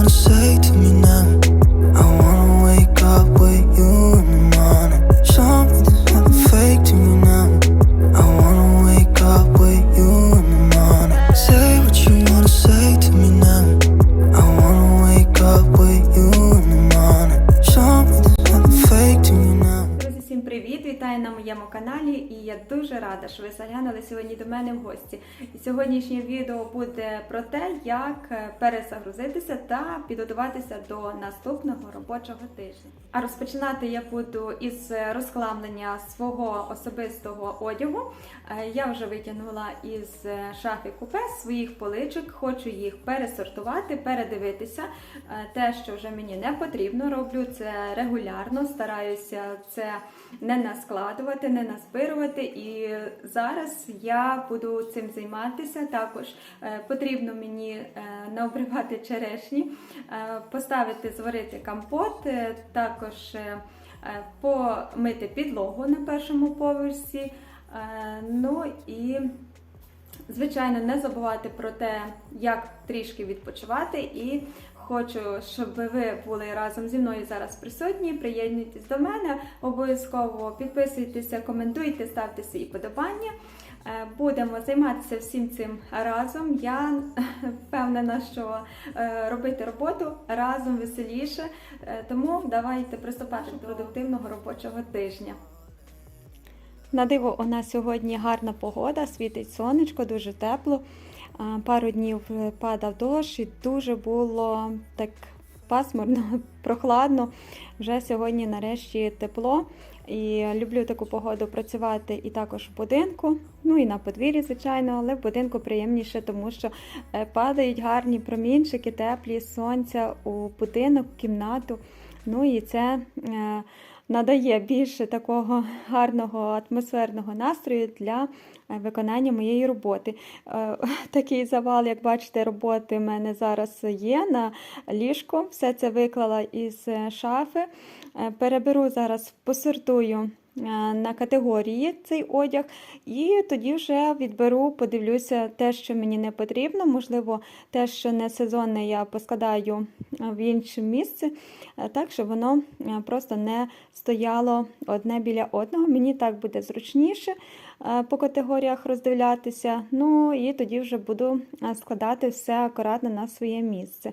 wanna say сьогодні до мене в гості. І сьогоднішнє відео буде про те, як е, перезагрузитися та підготуватися до наступного робочого тижня. А розпочинати я буду із розхламлення свого особистого одягу. Е, Я вже витягнула із е, шафи купе своїх поличок, хочу їх пересортувати, передивитися. Те, що вже мені не потрібно, роблю це регулярно, стараюся це не наскладувати, не назбирувати. І зараз я буду цим займатися. Також е, потрібно мені е, наобривати черешні, е, поставити, зварити компот, також помити підлогу на першому поверсі. Ну і Звичайно, не забувати про те, як трішки відпочивати, і хочу, щоб ви були разом зі мною зараз присутні. Приєднуйтесь до мене, обов'язково підписуйтеся, коментуйте, ставте свої подобання. Е, Будемо займатися всім цим разом. Я впевнена, що е, робити роботу разом веселіше. Е, Тому давайте приступати до продуктивного робочого тижня. На диво, у нас сьогодні гарна погода, світить сонечко, дуже тепло. Пару днів падав дощ і дуже було так пасмурно, прохладно. Вже сьогодні нарешті тепло. І люблю таку погоду працювати і також в будинку, ну і на подвір'ї, звичайно, але в будинку приємніше, тому що е, падають гарні промінчики, теплі сонця у будинок, кімнату. Ну і це е, надає більше такого гарного атмосферного настрою для е, виконання моєї роботи. Е, Такий завал, як бачите, роботи в мене зараз є на ліжку. Все це виклала із шафи. Е, Переберу зараз, посортую на категорії цей одяг, і тоді вже відберу, подивлюся те, що мені не потрібно. Можливо, те, що не сезонне, я поскладаю е, в інше місце, е, так, щоб воно е, просто не стояло одне біля одного. Мені так буде зручніше е, по категоріях роздивлятися. Ну і тоді вже буду е, складати все акуратно на своє місце.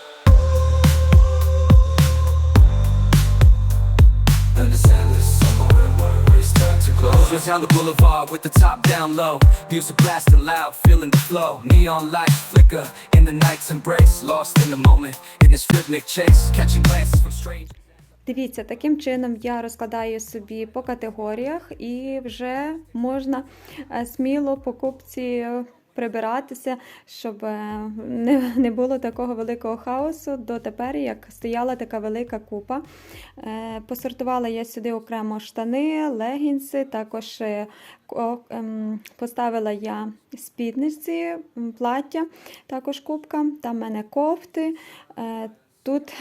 Understand this summer and worries turn to glow down the boulevard with the top down low Music blasting loud, feeling the flow Neon lights flicker in the night's embrace Lost in the moment, in this rhythmic chase Catching glances from strangers Дивіться, таким чином я розкладаю собі по категоріях і вже можна е, сміло покупці прибиратися, щоб е, не, не було такого великого хаосу дотепер, як стояла така велика купа. Е, Посортувала я сюди окремо штани, легінси, також е, ем, поставила я спідниці, плаття, також кубка, там в мене кофти. Тут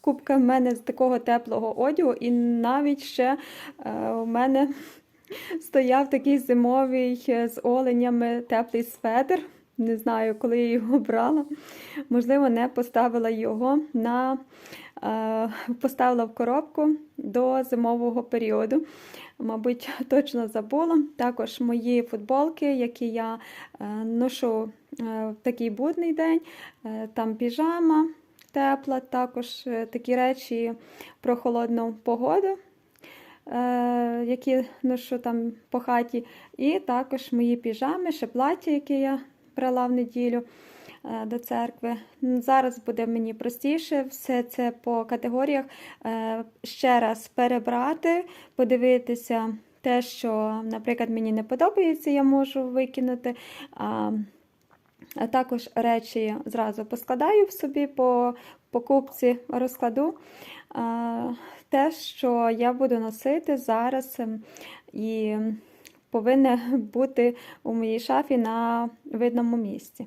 кубка в мене з такого теплого одягу, і навіть ще у мене стояв такий зимовий е, з оленями теплий светр. Не знаю, коли я його брала. Можливо, не поставила його на е, поставила в коробку до зимового періоду. Мабуть, точно забула. Також мої футболки, які я е, ношу в такий будний день, там піжама тепла, також такі речі про холодну погоду, які ношу там по хаті, і також мої піжами, ще плаття, яке я брала в неділю е, до церкви. Зараз буде мені простіше все це по категоріях е, ще раз перебрати, подивитися те, що, наприклад, мені не подобається, я можу викинути. А, також речі зразу поскладаю в собі по покупці розкладу е, те, що я буду носити зараз ем, і повинне бути у моїй шафі на видному місці.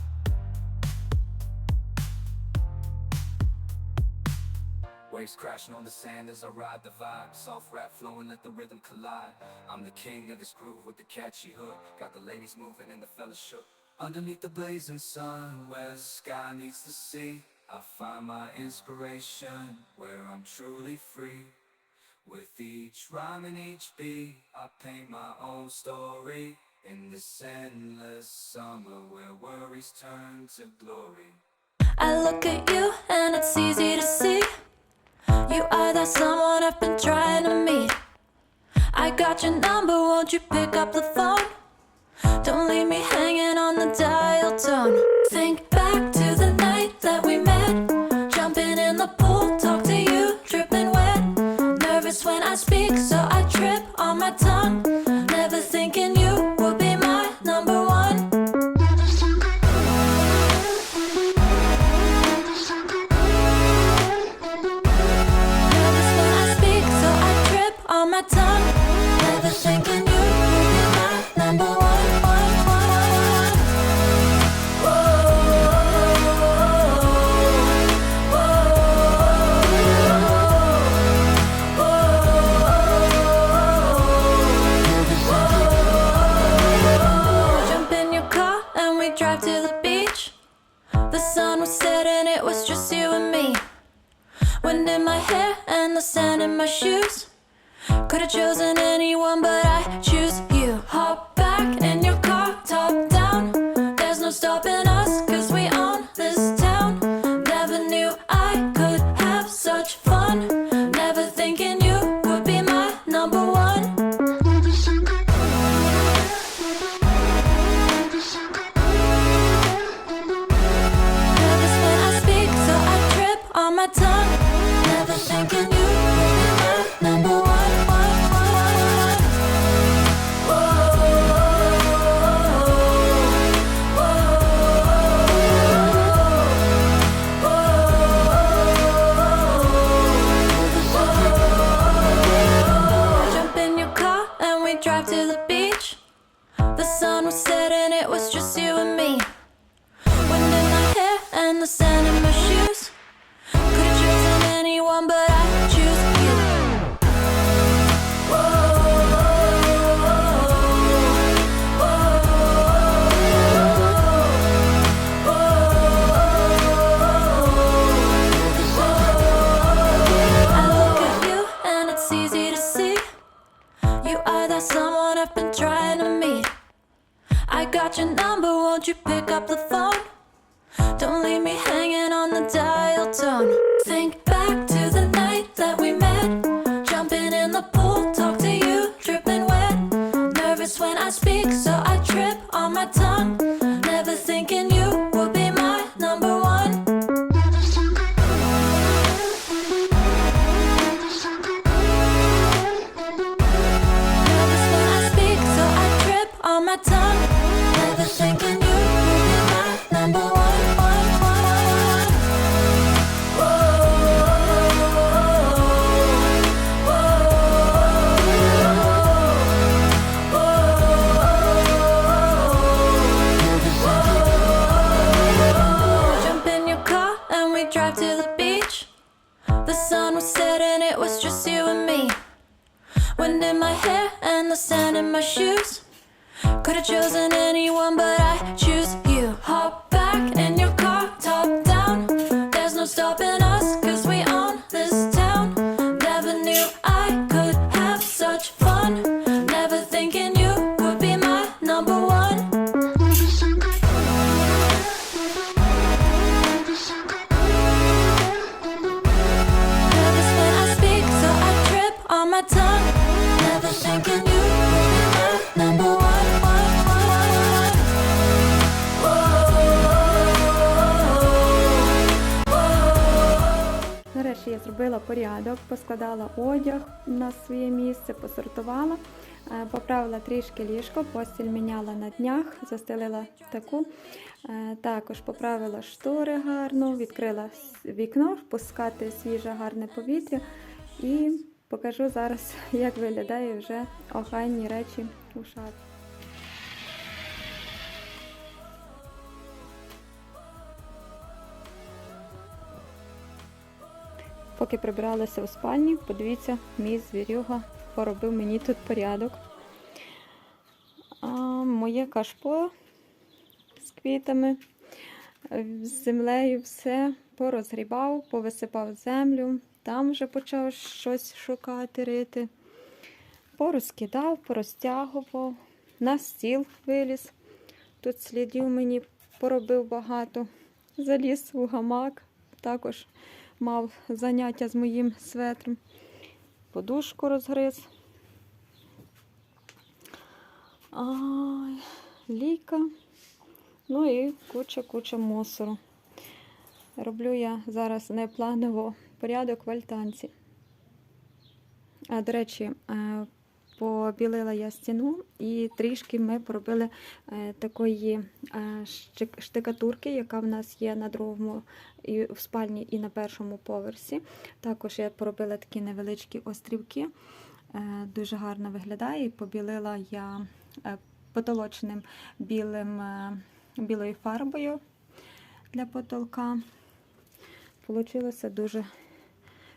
Waves crashing on the sand as I ride the vibe. Soft rap flowing, let the rhythm collide. I'm the king of this groove with the catchy hook. Got the ladies moving and the fellas shook. Underneath the blazing sun, where the sky meets the sea, I find my inspiration where I'm truly free. With each rhyme and each beat, I paint my own story. In this endless summer where worries turn to glory. I look at you and it's easy to see. You are that someone I've been trying to meet. I got your number, won't you pick up the phone? Don't leave me hanging on the dial tone. Think back to the night that we met. Jumping in the pool, talk to you, dripping wet. Nervous when I speak, so I trip on my tongue. Hair and the sand in my shoes. Could have chosen anyone, but I choose you. Hop back in your car, top down. There's no stopping us, cause we own this town. Never knew I could have such fun. Never thinking you would be my number one. Nervous when I speak, so I trip on my tongue never thinking you were number one won't you pick up the phone? Don't leave me hanging on the dial tone. Think back to the night that we met. Jumping in the pool, talk to you, dripping wet. Nervous when I speak, so I trip on my tongue. Never thinking you зробила порядок, поскладала одяг на своє місце, посортувала, е, поправила трішки ліжко, постіль міняла на днях, застелила таку. Е, Також поправила штори гарно, відкрила вікно, впускати свіже гарне повітря і покажу зараз, як виглядає вже охайні речі у шафі. Поки прибиралася у спальні, подивіться, мій звірюга поробив мені тут порядок. А, моє кашпо з квітами, з землею все порозгрібав, повисипав землю, там вже почав щось шукати, рити. Порозкидав, порозтягував, на стіл виліз. Тут слідів мені поробив багато. Заліз у гамак, також мав заняття з моїм светром. Подушку розгриз. Ай, ліка. Ну і куча-куча мусору. Роблю я зараз непланово порядок в альтанці. А, до речі, е, побілила я стіну і трішки ми поробили е, такої е, штикатурки, яка в нас є на другому і в спальні і на першому поверсі. Також я поробила такі невеличкі острівки. Е, Дуже гарно виглядає. Побілила я потолочним білим, білою фарбою для потолка. Получилося дуже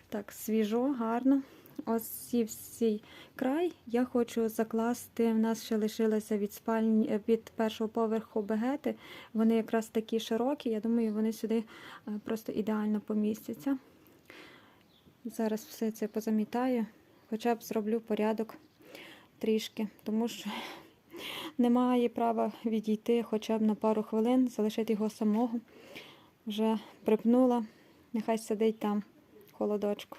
так свіжо, гарно. Ось всі край я хочу закласти. У нас ще лишилося від спальні е, від першого поверху багети. Вони якраз такі широкі. Я думаю, вони сюди е, просто ідеально помістяться. Зараз все це позамітаю, хоча б зроблю порядок трішки, тому що немає права відійти хоча б на пару хвилин, залишити його самого. Вже припнула, нехай сидить там холодочку.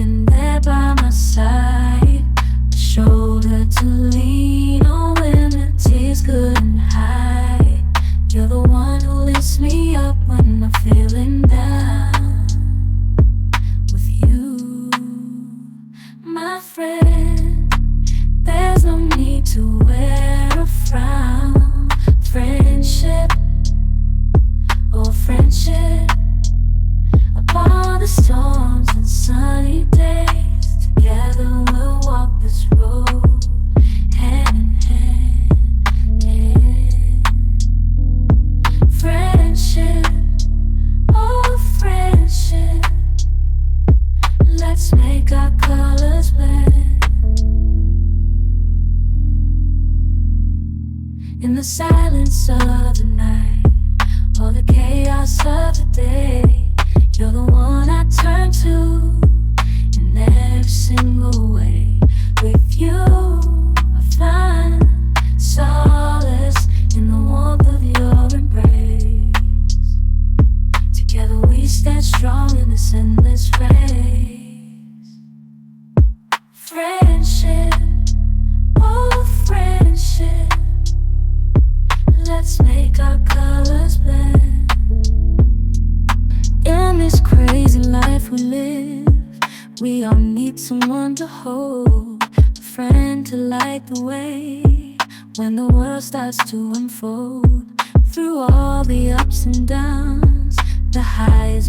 Been there by my side, a shoulder to lean on when the tears couldn't hide. You're the one who lifts me up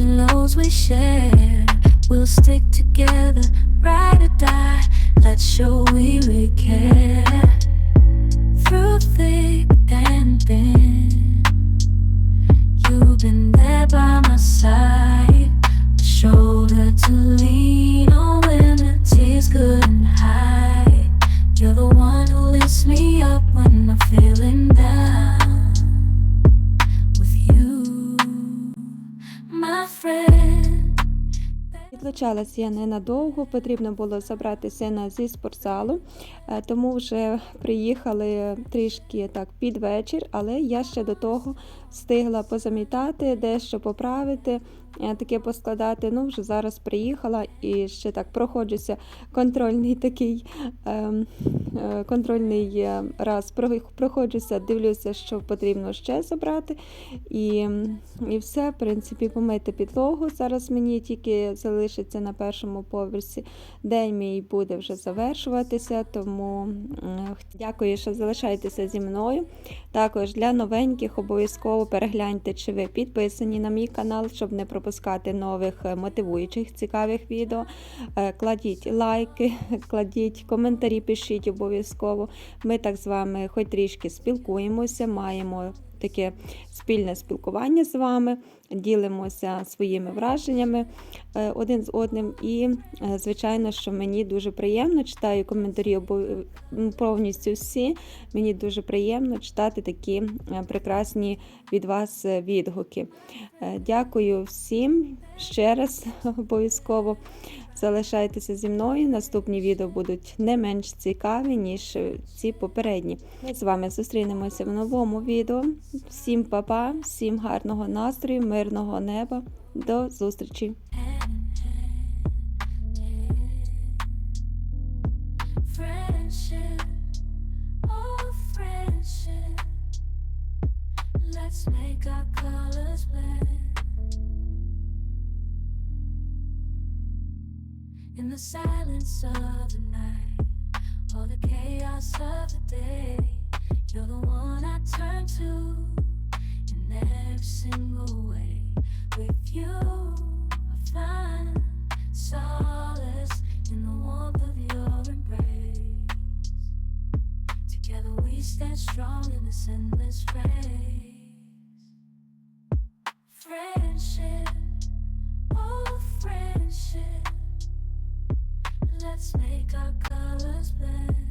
and lows we share, we'll stick together, ride or die. Let's show we really care. Through thick and thin. You've been there by my side, a shoulder to lean on when the tears couldn't hide. You're the one who lifts me up Відлучалась я ненадовго, потрібно було забрати сина зі спортзалу, е, тому вже приїхали трішки так під вечір, але я ще до того встигла позамітати, дещо поправити, е, таке поскладати. Ну, вже зараз приїхала і ще так проходжуся контрольний такий ем, е, контрольний е, раз проходжуся, дивлюся, що потрібно ще забрати. І, і все, в принципі, помити підлогу. Зараз мені тільки залишиться на першому поверсі. День мій буде вже завершуватися, тому дякую, що залишаєтеся зі мною. Також для новеньких обов'язково перегляньте, чи ви підписані на мій канал, щоб не пропускати нових е, мотивуючих цікавих відео. Е, Кладіть лайки, кладіть коментарі, пишіть обов'язково. Ми так з вами хоч трішки спілкуємося, маємо таке спільне спілкування з вами, ділимося своїми враженнями е, один з одним. І, е, звичайно, що мені дуже приємно читаю коментарі повністю всі. Мені дуже приємно читати такі е, прекрасні від вас відгуки. Дякую всім ще раз обов'язково. Залишайтеся зі мною. Наступні відео будуть не менш цікаві, ніж ці попередні. Ми з вами зустрінемося в новому відео. Всім па-па, всім гарного настрою, мирного неба. До зустрічі! the silence of the night, all the chaos of the day, you're the one I turn to in every single way. With you, I find solace in the warmth of your embrace. Together we stand strong in this endless race. Friendship, oh friendship. Let's make our colors blend.